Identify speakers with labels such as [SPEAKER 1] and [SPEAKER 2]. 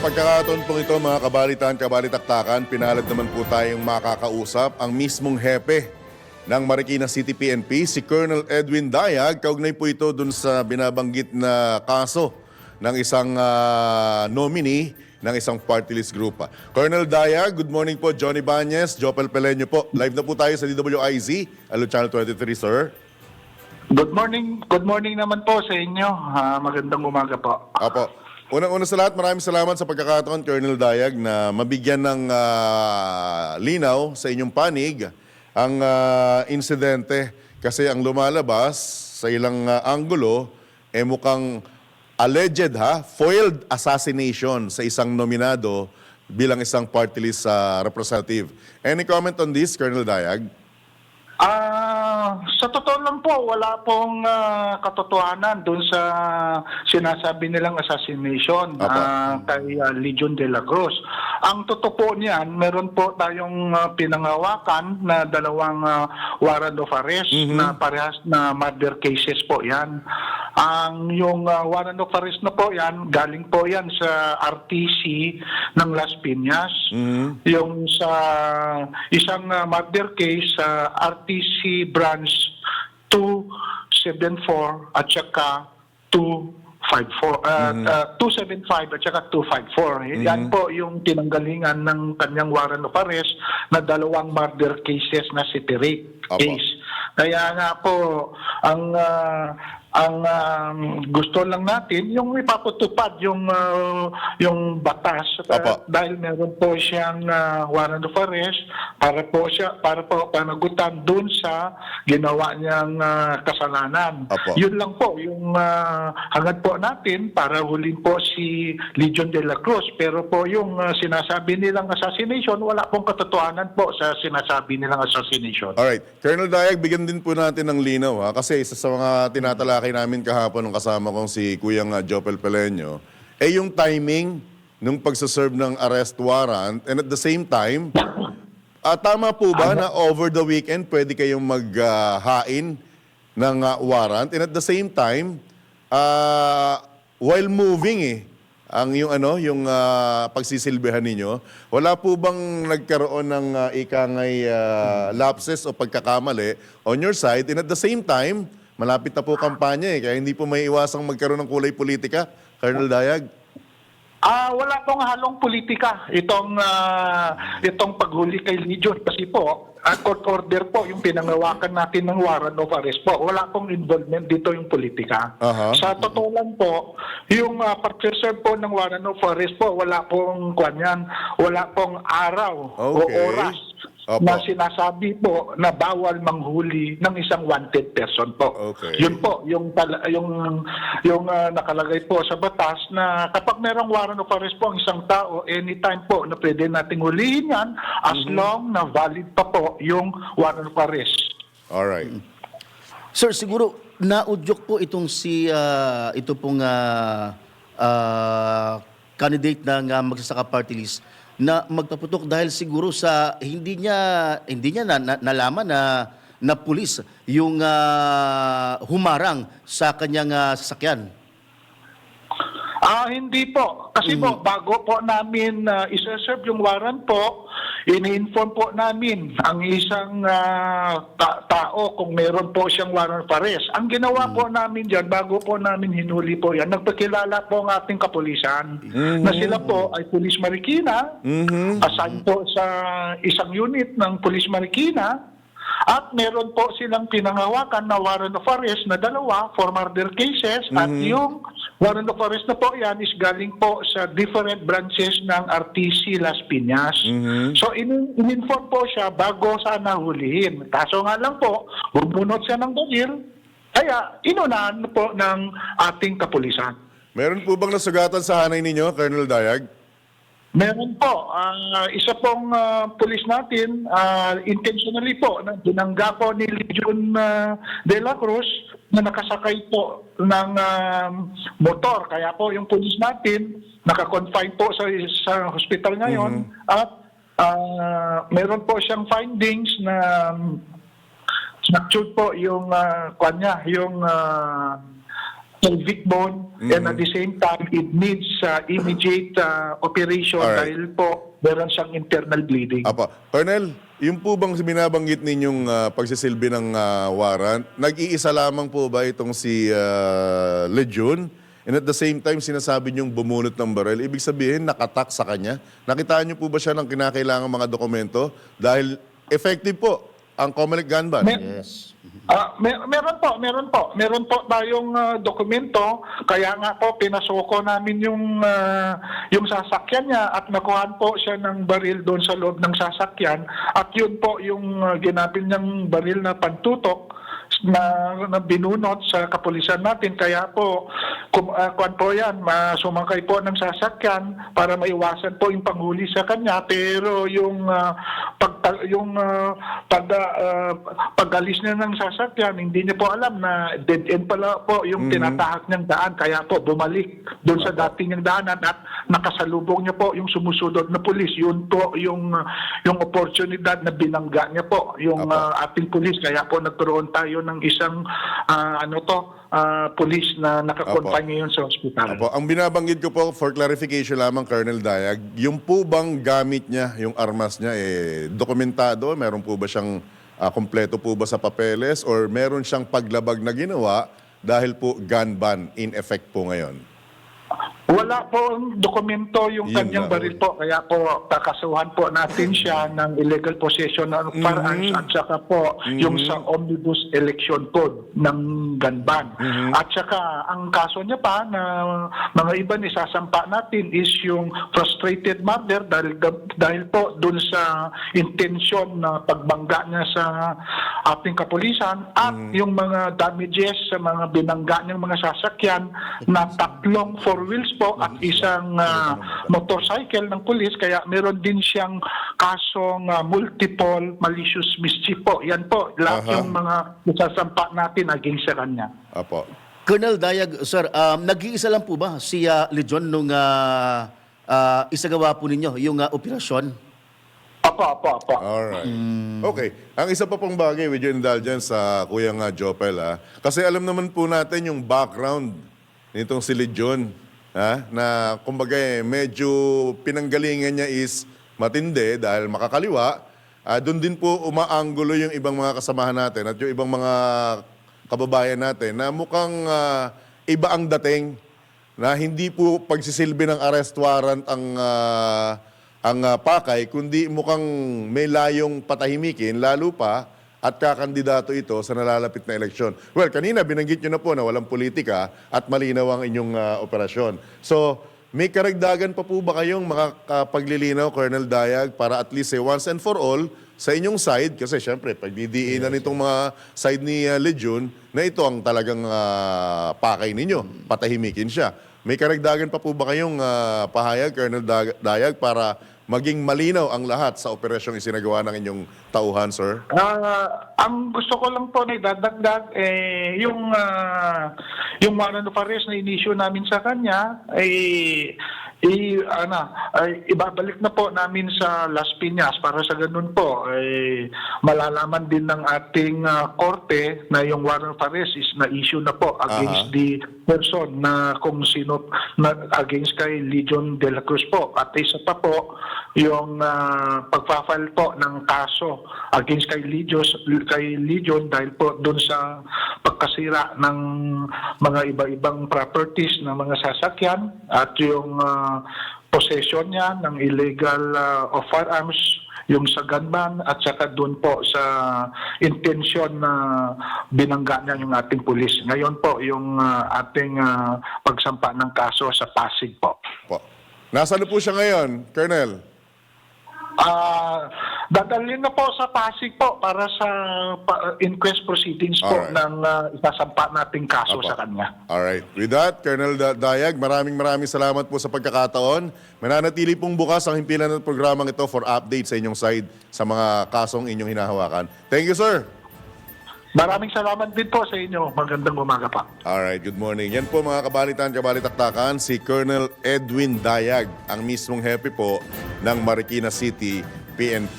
[SPEAKER 1] pagkakataon po ito mga kabalitaan, kabalitaktakan, pinalad naman po tayong makakausap ang mismong hepe ng Marikina City PNP, si Colonel Edwin Dayag. Kaugnay po ito dun sa binabanggit na kaso ng isang ah, nominee ng isang party list group. Colonel Dayag, good morning po. Johnny Banyes, Jopel Pelenyo po. Live na po tayo sa DWIZ, Alo Channel 23, sir.
[SPEAKER 2] Good morning. Good morning naman po sa inyo. Ah, magandang umaga po.
[SPEAKER 1] Apo. Unang-una sa lahat, maraming salamat sa pagkakataon, Colonel Dayag, na mabigyan ng ah, linaw sa inyong panig ang ah, insidente. Kasi ang lumalabas sa ilang ah, anggulo, eh mukhang alleged ha, foiled assassination sa isang nominado bilang isang party list sa representative. Any comment on this, Colonel Dayag?
[SPEAKER 2] Ah, sa totoo lang po, wala pong ah, katotohanan doon sa sinasabi nilang assassination
[SPEAKER 1] Apa.
[SPEAKER 2] ah, kay ah, Legion de la Cruz. Ang totoo po niyan, meron po tayong ah, pinangawakan na dalawang ah, warrant of arrest na parehas na murder cases po 'yan. Ang yung ah, warrant of arrest na po 'yan, galing po 'yan sa RTC ng Las Piñas.
[SPEAKER 1] Mhm.
[SPEAKER 2] Yung sa isang uh, murder case sa RTC branch 274 at saka 254 uh, uh, 275 at saka 254 yan po yung tinanggalingan ng kanyang warrant of arrest na dalawang murder cases na city rape case. Kaya nga po ang ah, ang um, gusto lang natin yung ipapatupad yung ah, yung batas
[SPEAKER 1] Apo.
[SPEAKER 2] dahil meron po siyang ah, warrant of arrest para po siya para po panagutan dun sa ginawa niyang ah, kasalanan.
[SPEAKER 1] Apo.
[SPEAKER 2] Yun lang po yung ah, hangad po natin para hulin po si Legion de la Cruz pero po yung ah, sinasabi nilang assassination wala pong katotohanan po sa sinasabi nilang assassination.
[SPEAKER 1] Alright. Colonel Dayag, bigyan din po natin ng linaw ha. Kasi isa sa mga tinatalakay namin kahapon ng kasama kong si Kuyang uh, Jopel Pelenyo, eh yung timing nung pagsaserve ng arrest warrant and at the same time, ah, tama po ba na over the weekend pwede kayong maghain ng ah, warrant? And at the same time, ah, while moving eh, ang yung ano, yung ah, pagsisilbihan ninyo, wala po bang nagkaroon ng uh, ikangay ah, lapses o pagkakamali on your side? And at the same time, malapit na po kampanya eh, kaya hindi po may iwasang magkaroon ng kulay politika, Colonel Dayag.
[SPEAKER 2] Ah, wala pong halong politika itong ah, itong paghuli kay Legion kasi po at court order po yung pinangawakan natin ng warrant of arrest po. Wala pong involvement dito yung politika.
[SPEAKER 1] Aha.
[SPEAKER 2] Sa totoo lang po, yung uh, pag-serve po ng warrant of arrest po, wala pong kwan yan, wala pong araw o
[SPEAKER 1] Okay.
[SPEAKER 2] oras
[SPEAKER 1] Opo.
[SPEAKER 2] na sinasabi po na bawal manghuli ng isang wanted person po.
[SPEAKER 1] Okay.
[SPEAKER 2] Yun po yung yung yung ah, nakalagay po sa batas na kapag merong warrant of arrest po ang isang tao anytime po na pwede nating hulihin yan as
[SPEAKER 1] Mm-hmm.
[SPEAKER 2] long na valid pa po yung warrant of arrest.
[SPEAKER 1] Alright.
[SPEAKER 3] Sir, siguro naudyok po itong si ah, ito pong ah, ah, candidate ng ah, magsasaka party list na magpaputok dahil siguro sa hindi niya hindi niya na, na- nalaman na na pulis yung ah, humarang sa kanyang ah, sasakyan.
[SPEAKER 2] Ah, hindi po. Kasi po, bago po namin uh, isa-serve yung warrant po, ini-inform po namin ang isang ah, ta- tao kung meron po siyang warrant of arrest. Ang ginawa po namin dyan, bago po namin hinuli po yan, nagpakilala po ang ating kapulisan na sila po ay Pulis Marikina,
[SPEAKER 1] Mhm.
[SPEAKER 2] assigned po sa isang unit ng Pulis Marikina, at meron po silang pinangawakan na warrant of arrest na dalawa for murder cases at yung warrant of arrest na po yan is galing po sa different branches ng RTC Las Piñas. So in- in-inform po siya bago sana hulihin. Kaso nga lang po, bumunot siya ng baril, kaya inunahan po ng ating kapulisan.
[SPEAKER 1] Meron po bang nasugatan sa hanay ninyo, Colonel Dayag?
[SPEAKER 2] Meron po. Ang isa pong ah, pulis natin, ah, intentionally po, na binangga po ni Legion ah, de la Cruz na nakasakay po ng ah, motor. Kaya po yung pulis natin, nakakonfine po sa, sa hospital ngayon at ah, meron po siyang findings na um, po yung uh, kanya, yung uh, pelvic bone and at the same time, it needs uh, immediate uh, operation
[SPEAKER 1] Alright.
[SPEAKER 2] dahil po meron siyang internal bleeding.
[SPEAKER 1] Apa, Colonel, yung po bang binabanggit ninyong ah, pagsisilbi ng ah, warrant, nag-iisa lamang po ba itong si ah, Legion? And at the same time, sinasabi niyong bumunot ng baril. Ibig sabihin, nakatak sa kanya. Nakitaan niyo po ba siya ng kinakailangan mga dokumento? Dahil effective po ang Comelec gun ban.
[SPEAKER 3] Yes.
[SPEAKER 2] Ah, mer- meron po, meron po. Meron po tayong ah, dokumento. Kaya nga po pinasoko namin yung ah, yung sasakyan niya at nakuhan po siya ng baril doon sa loob ng sasakyan at yun po yung uh, ginamit niyang baril na pantutok na, na binunot sa kapulisan natin. Kaya po, kum, ah, kuwan po yan, masumangkay po ng sasakyan para maiwasan po yung panghuli sa kanya. Pero yung, ah, pag, yung ah, pag, ah, pag-alis niya ng sasakyan, hindi niya po alam na dead end pala po yung tinatahak niyang daan. Kaya po, bumalik doon sa dating niyang daanan at nakasalubong niya po yung sumusunod na pulis. Yun po yung, yung oportunidad na binangga niya po yung ah, ating pulis. Kaya po nagkaroon tayo ng isang ah, ano to, ah, pulis na nakakonfine ngayon sa ospital.
[SPEAKER 1] Apo, ang binabanggit ko po for clarification lamang, Colonel Dayag, yung po bang gamit niya, yung armas niya, eh, dokumentado? Meron po ba siyang ah, kompleto po ba sa papeles? Or meron siyang paglabag na ginawa dahil po gun ban in effect po ngayon?
[SPEAKER 2] Wala po dokumento yung
[SPEAKER 1] Yun
[SPEAKER 2] kanyang
[SPEAKER 1] nga,
[SPEAKER 2] baril po. Kaya po, kakasuhan po natin siya ng illegal possession ng firearms at saka po yung sa Omnibus Election Code ng gun ban. At saka, ang kaso niya pa na mga iba ni sasampa natin is yung frustrated murder dahil, dahil po dun sa intention na pagbangga niya sa ating kapulisan at yung mga damages sa mga binangga niyang mga sasakyan na tatlong four wheels po at isang ah, motorcycle ng pulis kaya meron din siyang kasong ah, multiple malicious mischief po. Yan po, lahat
[SPEAKER 1] Aha.
[SPEAKER 2] yung mga isasampa natin against sa kanya.
[SPEAKER 1] Apo.
[SPEAKER 3] Colonel Dayag, sir, um, nag-iisa lang po ba si ah, Legion nung ah, ah, isagawa po ninyo yung ah, operasyon?
[SPEAKER 2] Apo, apo, apo.
[SPEAKER 1] Alright. Okay. Ang isa pa pong bagay with your indulgence sa Kuya nga Jopel, ha? kasi alam naman po natin yung background nitong si Legion, ha? na kumbaga eh, medyo pinanggalingan niya is matindi dahil makakaliwa. Ah, Doon din po umaanggulo yung ibang mga kasamahan natin at yung ibang mga kababayan natin na mukhang ah, iba ang dating na hindi po pagsisilbi ng arrest warrant ang ah, ang ah, pakay kundi mukhang may layong patahimikin lalo pa at kakandidato ito sa nalalapit na eleksyon. Well, kanina binanggit nyo na po na walang politika at malinaw ang inyong ah, operasyon. So, may karagdagan pa po ba kayong makapaglilinaw, Colonel Dayag, para at least say once and for all sa inyong side, kasi syempre, pagdidiinan nitong mga side ni ah, Legion, na ito ang talagang ah, pakay ninyo, patahimikin siya. May karagdagan pa po ba kayong ah, pahayag, Colonel Dayag, para maging malinaw ang lahat sa operasyong isinagawa ng inyong tauhan, sir?
[SPEAKER 2] Ah, ang gusto ko lang po na idadagdag eh yung ah, yung warrant of arrest na inisyu namin sa kanya ay i ano ay ibabalik na po namin sa Las Piñas para sa ganun po ay malalaman din ng ating ah, korte na yung warrant of arrest is na issue na po against
[SPEAKER 1] Aha.
[SPEAKER 2] the person na kung sino na against kay Legion de la Cruz po at isa pa po yung uh, pagfa-file po ng kaso against kay Legion kay Legion dahil po doon sa pagkasira ng mga iba-ibang properties ng mga sasakyan at yung possession niya ng illegal ah, of firearms yung sa gunman at saka doon po sa intention na binangga niya yung ating pulis. Ngayon po yung ah, ating ah, pagsampa ng kaso sa Pasig po.
[SPEAKER 1] Po. Nasaan na po siya ngayon, Colonel?
[SPEAKER 2] Ah, dadalhin na po sa Pasig po para sa pa- inquest proceedings po
[SPEAKER 1] Alright.
[SPEAKER 2] ng ah, isasampa nating kaso
[SPEAKER 1] Apo.
[SPEAKER 2] sa kanya.
[SPEAKER 1] Alright. With that, Colonel Da- Dayag, maraming maraming salamat po sa pagkakataon. Mananatili pong bukas ang himpilan ng programang ito for update sa inyong side sa mga kasong inyong hinahawakan. Thank you, sir.
[SPEAKER 2] Maraming salamat din po sa inyo. Magandang umaga pa.
[SPEAKER 1] Alright, good morning. Yan po mga kabalitan, kabalitaktakan, si Colonel Edwin Dayag, ang mismong hepe po ng Marikina City PNP.